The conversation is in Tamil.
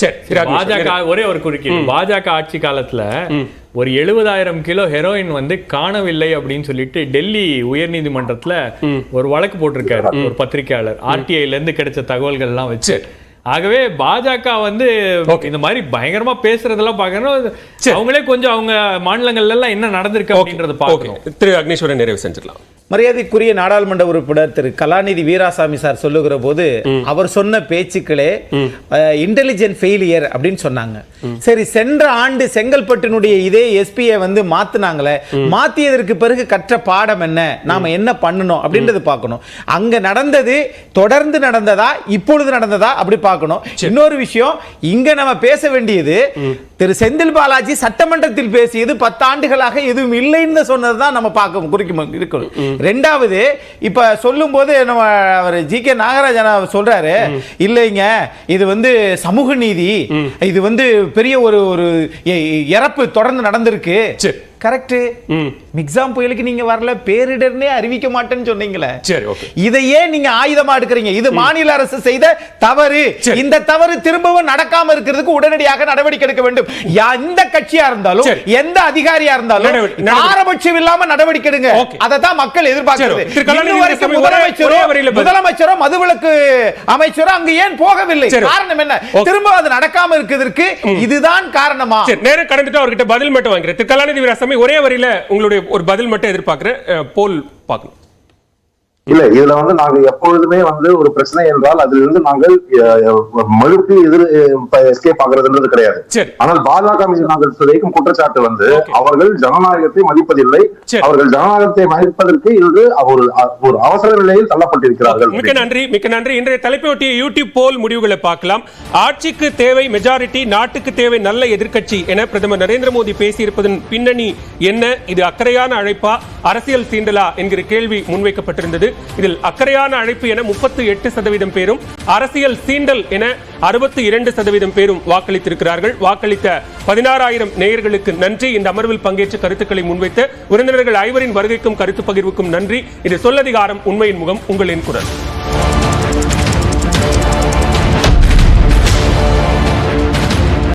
சரி பாஜக ஒரே ஒரு குறுக்கீடு. பாஜக ஆட்சி காலத்துல ஒரு எழுபதாயிரம் கிலோ ஹெரோயின் வந்து காணவில்லை அப்படின்னு சொல்லிட்டு டெல்லி உயர்நீதிமன்றத்துல ஒரு வழக்கு போட்டிருக்காரு ஒரு பத்திரிகையாளர். ஆர்டிஐல இருந்து கிடைச்ச தகவல்கள் எல்லாம் வச்சு ஆகவே பாஜக வந்து இந்த மாதிரி பயங்கரமா பேசுறதெல்லாம் பார்க்கணும் அவங்களே கொஞ்சம் அவங்க மாநிலங்கள்ல எல்லாம் என்ன நடந்திருக்கு அப்படின்றத ஓகே. பார்க்கணும் திரு அக்னேஸ்வரன் நிறைவு செஞ்சிடலாம். மரியாதைக்குரிய நாடாளுமன்ற உறுப்பினர் திரு கலாநிதி வீராசாமி சார் சொல்லுகிற போது அவர் சொன்ன பேச்சுக்களே இன்டெலிஜென்ட் ஃபெயிலியர் அப்படின்னு சொன்னாங்க. சரி சென்ற ஆண்டு செங்கல்பட்டினுடைய இதே எஸ்பியை வந்து மாத்துனாங்களே மாத்தியதற்கு பிறகு கற்ற பாடம் என்ன? நாம என்ன பண்ணணும் அப்படின்றது பார்க்கணும். அங்க நடந்தது தொடர்ந்து நடந்ததா இப்பொழுது நடந்ததா அப்படி பார்க்கணும். இன்னொரு விஷயம் இங்க நம்ம பேச வேண்டியது திரு செந்தில் பாலாஜி சட்டமன்றத்தில் பேசியது பத்தாண்டுகளாக எதுவும் இல்லைன்னு சொன்னதுதான் நம்ம பார்க்க குறிக்கும் இருக்கணும். ரெண்டாவது இப்ப சொல்லும் போது நம்ம அவர் ஜி கே நாகராஜன் சொல்றாரு இல்லைங்க இது வந்து சமூக நீதி இது வந்து பெரிய ஒரு ஒரு இறப்பு தொடர்ந்து நடந்திருக்கு. கரெக்ட். மிக்ஸாம் புயலுக்கு நீங்க வரல பேரிடர்னே அறிவிக்க மாட்டேன்னு சொன்னீங்களே. சரி ஓகே இதையே நீங்க ஆயுதமா எடுக்கிறீங்க. இது மாநில அரசு செய்த தவறு. இந்த தவறு திரும்பவும் நடக்காம இருக்கிறதுக்கு உடனடியாக நடவடிக்கை எடுக்க வேண்டும். எந்த கட்சியா இருந்தாலும். எந்த அதிகாரியா இருந்தாலும் பாரபட்சம் இல்லாம நடவடிக்கை எடுங்க. அதை தான் மக்கள் எதிர்பார்க்கிறது. ஒரே- முதலமைச்சரோ முதலமைச்சரோ மதுவிலக்கு அமைச்சரோ அங்க ஏன் போகவில்லை. காரணம் என்ன. திரும்ப அது நடக்காம இருக்கிறதுக்கு இதுதான் காரணமா? நேரம் கடந்துட்டு அவர்கிட்ட பதில் மட்டும் வாங்கிறேன் திரு கலாநிதி வீராசாமி ஒரே வரியில உங்களுடைய ஒரு பதில் மட்டும் எதிர்பார்க்கிறேன். போல் பார்க்கணும். இல்ல இதுல வந்து நாங்க எப்பொழுதுமே வந்து ஒரு பிரச்சனை என்றால் அதிலிருந்து நாங்கள் அஹ், மறுப்பு எதிர் எஸ்கேப் ஆகுறதுன்றது கிடையாது. ஆனால் பாஜக மீது நாங்கள் வைக்கும் குற்றச்சாட்டு வந்து. அவர்கள் ஜனநாயகத்தை மதிப்பதில்லை. அவர்கள் ஜனநாயகத்தை மதிப்பதற்கு இன்று ஒரு ஒரு அவசர நிலையில் தள்ளப்பட்டிருக்கிறார்கள். மிக்க நன்றி மிக்க நன்றி. இன்றைய தலைப்பை ஒட்டிய யூடியூப் போல் முடிவுகளை பார்க்கலாம். ஆட்சிக்கு தேவை மெஜாரிட்டி நாட்டுக்கு தேவை நல்ல எதிர்க்கட்சி என பிரதமர் நரேந்திர மோடி பேசியிருப்பதன் பின்னணி என்ன? இது அக்கறையான அழைப்பா? அரசியல் சீண்டலா என்கிற கேள்வி முன்வைக்கப்பட்டிருந்தது. இதில் அக்கறையான அழைப்பு என முப்பத்தி எட்டு சதவீதம் பேரும் அரசியல் சீண்டல் என அறுபத்தி இரண்டு சதவீதம் பேரும் வாக்களித்திருக்கிறார்கள். வாக்களித்த பதினாறாயிரம் நேயர்களுக்கு நன்றி. இந்த அமர்வில் பங்கேற்று கருத்துக்களை முன்வைத்த உறவினர்கள் ஐவரின் வருகைக்கும் கருத்து பகிர்வுக்கும் நன்றி. இது சொல்லதிகாரம் உண்மையின் முகம் உங்களின் குரல்.